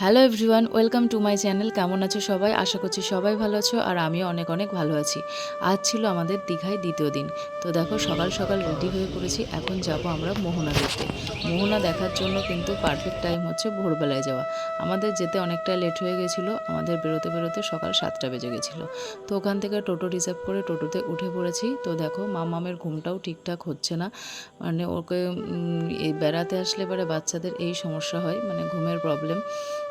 Hello everyone welcome to my channel কেমন আছো সবাই? আশা করছি সবাই ভালো আছো আর আমিও অনেক অনেক ভালো আছি। আজ ছিল আমাদের দীঘায় দ্বিতীয় দিন। তো দেখো, সকাল সকাল রেডি হয়ে পড়েছি। এখন যাব আমরা মোহনা দেখতে। মোহনা দেখার জন্য কিন্তু পারফেক্ট টাইম হচ্ছে ভোরবেলায় যাওয়া। আমাদের যেতে অনেকটা লেট হয়ে গেছিল। আমাদের বেরোতে বেরোতে সকাল সাতটা বেজে গেছিল। তো ওখান থেকে টোটো রিজার্ভ করে টোটোতে উঠে পড়েছি। তো দেখো, মামামের ঘুমটাও ঠিকঠাক হচ্ছে না। মানে ওকে বেড়াতে আসলে এবারে বাচ্চাদের এই সমস্যা হয়। মানে ঘুমের প্রবলেম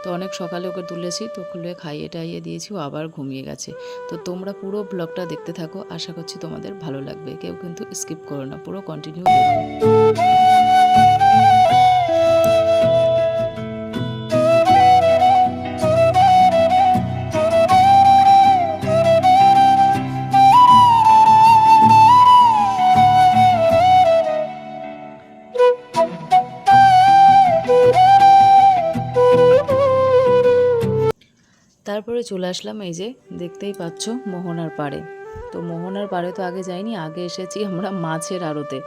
তো অনেক সকালে ওকে তুলেছি, তো খুলে খাইয়ে টাইয়ে দিয়েছি, ও আবার ঘুমিয়ে গেছে। তো তোমরা পুরো ব্লগটা দেখতে থাকো, আশা করছি তোমাদের ভালো লাগবে। কেউ কিন্তু স্কিপ করো না, পুরো কন্টিনিউ দেখো। তারপরে চলে আসলাম এই যে দেখতেই পাচ্ছ মোহনার পাড়ে। তো মোহনার পাড়ে তো আগে যাইনি, আগে এসেছি আমরা মাছের আড়তে।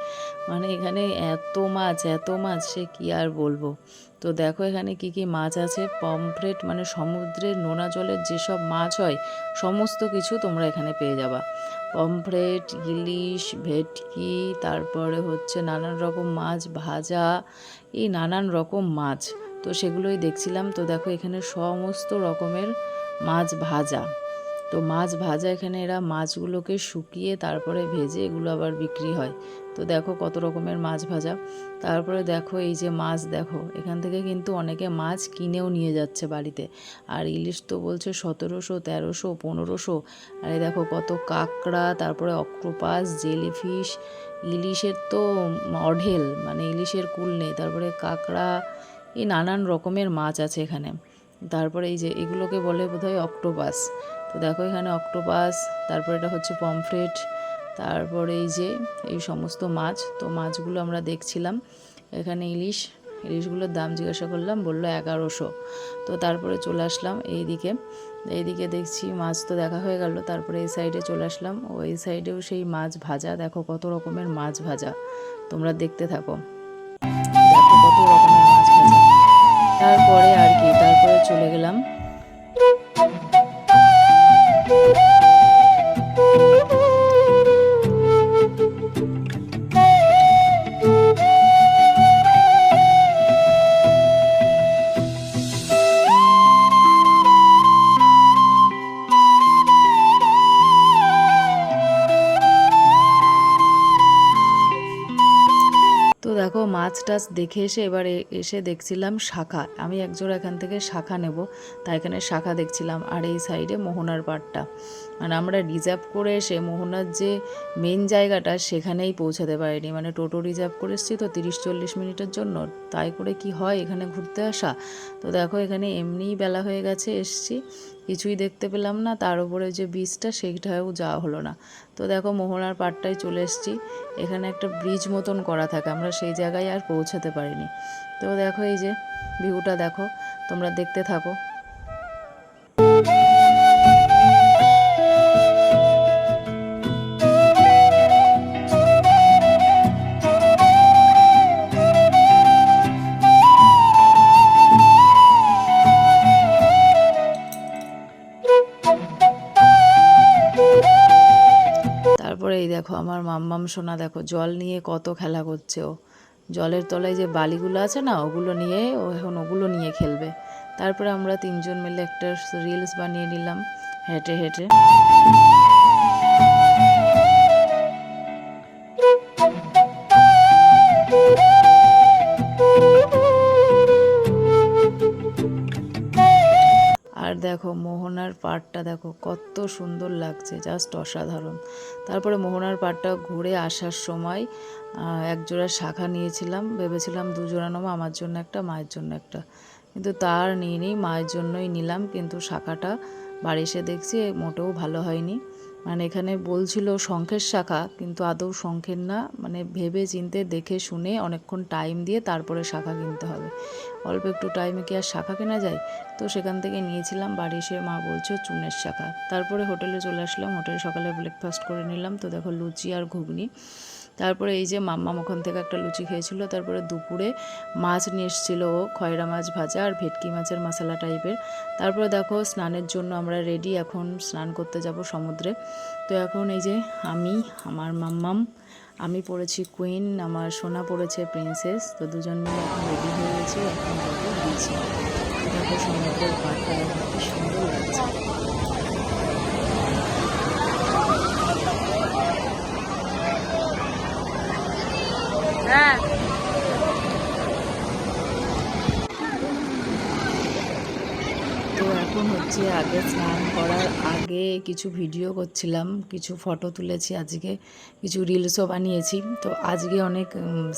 মানে এখানে এত মাছ এত মাছ, সে কি আর বলব? তো দেখো এখানে কি কি মাছ আছে, পমফ্রেট মানে সমুদ্রের নোনা জলের যেসব মাছ হয়, সমস্ত কিছু তোমরা এখানে পেয়ে যাবা। পমফ্রেট, ইলিশ, ভেটকি, তারপরে হচ্ছে নানান রকম মাছ, ভাজা, এই নানান রকম মাছ। তো সেগুলোই দেখছিলাম। তো দেখো এখানে সমস্ত রকমের মাছ ভাজা। তো মাছ ভাজা এখানে এরা মাছগুলোকে শুকিয়ে তারপরে ভেজে এগুলো আবার বিক্রি হয়। তো দেখো কত রকমের মাছ ভাজা। তারপরে দেখো এই যে মাছ দেখো, এখান থেকে কিন্তু অনেকে মাছ কিনেও নিয়ে যাচ্ছে বাড়িতে। আর ইলিশ তো বলছে সতেরোশো, তেরোশো, পনেরোশো। আর এই দেখো কত কাঁকড়া, তারপরে অক্টোপাস, জেলিফিশ। ইলিশের তো অঢেল মানে ইলিশের কুল নেই। তারপরে কাঁকড়া, এই নানান রকমের মাছ আছে এখানে। তারপরে এই যে এগুলোকে বলে বোধহয় অক্টোপাস তো দেখো এখানে অক্টোপাস তারপরে এটা হচ্ছে পমফ্রেট তারপরে এই যে এই সমস্ত মাছ, তো মাছগুলো আমরা দেখছিলাম। এখানে ইলিশ, ইলিশগুলোর দাম জিজ্ঞাসা করলাম, বলল এগারোশো। তো তারপরে চলে আসলাম এইদিকে। এইদিকে দেখছি মাছ তো দেখা হয়ে গেল, তারপরে এই সাইডে চলে আসলাম। ওই সাইডেও সেই মাছ ভাজা, দেখো কত রকমের মাছ ভাজা। তোমরা দেখতে থাকো। তারপরে আর কি তারপরে চলে গেলাম। টাছ দেখে এসে এবারে এসে দেখছিলাম শাখা। আমি একজোড়া এখান থেকে শাখা নেব, তাই এখানে শাখা দেখছিলাম, আর এই সাইডে মোহনার পাড়টা। মানে আমরা রিজার্ভ করে এসে মোহনার যে মেন জায়গাটা সেখানেই পৌঁছাতে পারিনি। মানে টোটো রিজার্ভ করে এসেছি তো তিরিশ চল্লিশ মিনিটের জন্য। তাই করে কি হয় এখানে ঘুরতে আসা? তো দেখো এখানে এমনিই বেলা হয়ে গেছে, এসছি। কিছুই দেখতে পেলাম না। তার উপরে যে বীজটা সেইটাও যাওয়া হলো না। তো দেখো মোহনার পাড়টায় চলে এসেছি। এখানে একটা ব্রিজ মতন করা থাকে। আমরা সেই জায়গায় আর পৌঁছাতে পারিনি। তো দেখো এই যে ভিউটা দেখো। তোমরা দেখতে থাকো। দেখো, আমার মাম্মাম সোনা দেখো, জল নিয়ে কত খেলা করছে ও। জলের তলায় যে বালিগুলো আছে না, ওগুলো নিয়ে, ও এখন ওগুলো নিয়ে খেলবে। তারপরে আমরা তিনজন মিলে একটা রিলস বানিয়ে নিলাম, হেঁটে হেঁটে। আর দেখো মোহনার পাড়টা দেখো কত সুন্দর লাগছে জাস্ট অসাধারণ। তারপরে মোহনার পাড়টা ঘুরে আসার সময় একজোড়া শাখা নিয়েছিলাম, ভেবেছিলাম দুজোড়া নেব, আমার জন্য একটা, মায়ের জন্য একটা। কিন্তু তার নিয়ে নিই, মায়ের জন্যই নিলাম, কিন্তু শাখাটা বাড়ি এসে দেখছি, মোটেও ভালো হয়নি। মানে এখানে বলছিল শঙ্খের শাখা, কিন্তু আদৌ শঙ্খের না। মানে ভেবে চিনতে দেখে শুনে অনেকক্ষণ টাইম দিয়ে তারপরে শাখা কিনতে হবে। অল্প একটু টাইমে কি আর শাখা কেনা যায়? তো সেখান থেকে নিয়েছিলাম, বাড়ি এসে মা বলছে চুনের শাখা। তারপরে হোটেলে চলে আসলাম হোটেলে সকালে ব্রেকফাস্ট করে নিলাম। তো দেখো লুচি আর ঘুগনি। তারপরে এই যে মাম্মা ওখান থেকে একটা লুচি খেয়েছিল। তারপরে দুপুরে মাছ নিয়ে এসেছিল ও, খয়রা মাছ ভাজা আর ভেটকি মাছের মশলা টাইপের তারপরে দেখো স্নানের জন্য আমরা রেডি এখন স্নান করতে যাব সমুদ্রে। তো এখন এই যে আমি, আমার মাম্মাম, আমি পড়েছি কুইন, আমার সোনা পড়েছে প্রিন্সেস, তো দুজন মিলে এখন রেডি হয়ে গেছে, এখন বিচে দেখো, সমুদ্রের দেখো কি সুন্দর লাগছে। এখন হচ্ছে আগে স্নান করার আগে কিছু ভিডিও করছিলাম, কিছু ফটো তুলেছি, আজকে কিছু রিলসও বানিয়েছি। তো আজকে অনেক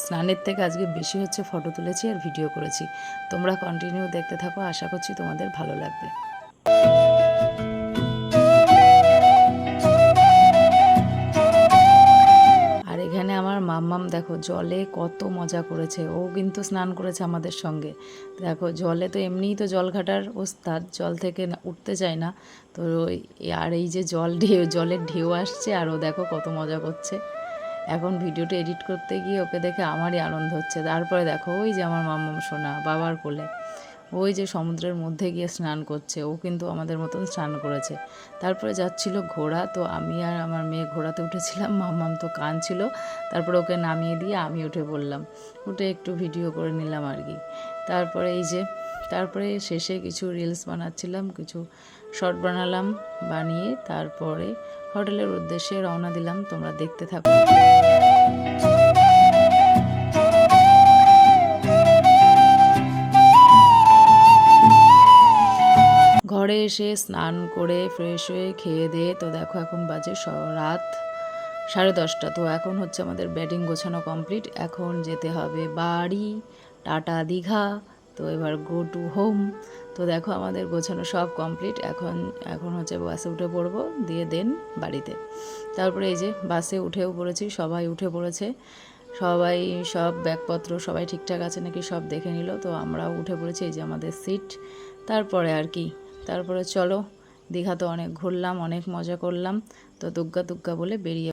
স্নানের থেকে আজকে বেশি হচ্ছে ফটো তুলেছি আর ভিডিও করেছি। তোমরা কন্টিনিউ দেখতে থাকো, আশা করছি তোমাদের ভালো লাগবে। এখানে আমার মাম্মাম, দেখো, জলে কত মজা করেছে। ও কিন্তু স্নান করেছে আমাদের সঙ্গে। দেখো, জলে তো এমনিই তো জল ঘাটার ওস্তাদ, জল থেকে উঠতে চায় না। তো আর এই যে জল ঢেউ জলের ঢেউ আসছে, আর ও দেখো কত মজা করছে। এখন ভিডিওটা এডিট করতে গিয়ে ওকে দেখে আমারই আনন্দ হচ্ছে। তারপরে দেখো, ওই যে আমার মাম্মাম সোনা, বাবার কোলে। ওই যে সমুদ্রের মধ্যে গিয়ে স্নান করছে, ও কিন্তু আমাদের মতন স্নান করেছে। তারপরে যাচ্ছিল ঘোড়া, তো আমি আর আমার মেয়ে ঘোড়াতে উঠেছিলাম, মাম্মাম তো কাঁদছিল। তারপরে ওকে নামিয়ে দিয়ে আমি উঠে বললাম উঠে একটু ভিডিও করে নিলাম আর কি। তারপরে এই যে, তারপরে শেষে কিছু রিলস বানাচ্ছিলাম, কিছু শর্ট বানালাম, বানিয়ে তারপরে হোটেলের উদ্দেশ্যে রওনা দিলাম, তোমরা দেখতে থাকো। এসে স্নান করে ফ্রেশ হয়ে খেয়ে দিয়ে তো দেখো এখন বাজে স- রাত সাড়ে দশটা। তো এখন হচ্ছে আমাদের ব্যাটিং গোছানো কমপ্লিট এখন যেতে হবে বাড়ি, টাটা দীঘা, তো এবার গো টু হোম তো দেখো আমাদের গোছানো সব কমপ্লিট এখন এখন হচ্ছে বাসে উঠে পড়ব, দিয়ে দেন বাড়িতে। তারপরে এই যে বাসে উঠেও পড়েছি, সবাই উঠে পড়েছে। সবাই সব ব্যাগপত্র সবাই ঠিকঠাক আছে নাকি সব দেখে নিল। তো আমরাও উঠে পড়েছি, এই যে আমাদের সিট তারপরে আর কি। তারপরে চলো দীঘা তো অনেক ঘুরলাম অনেক মজা করলাম। তো দুগ্গা দুগ্গা বলে বেরিয়ে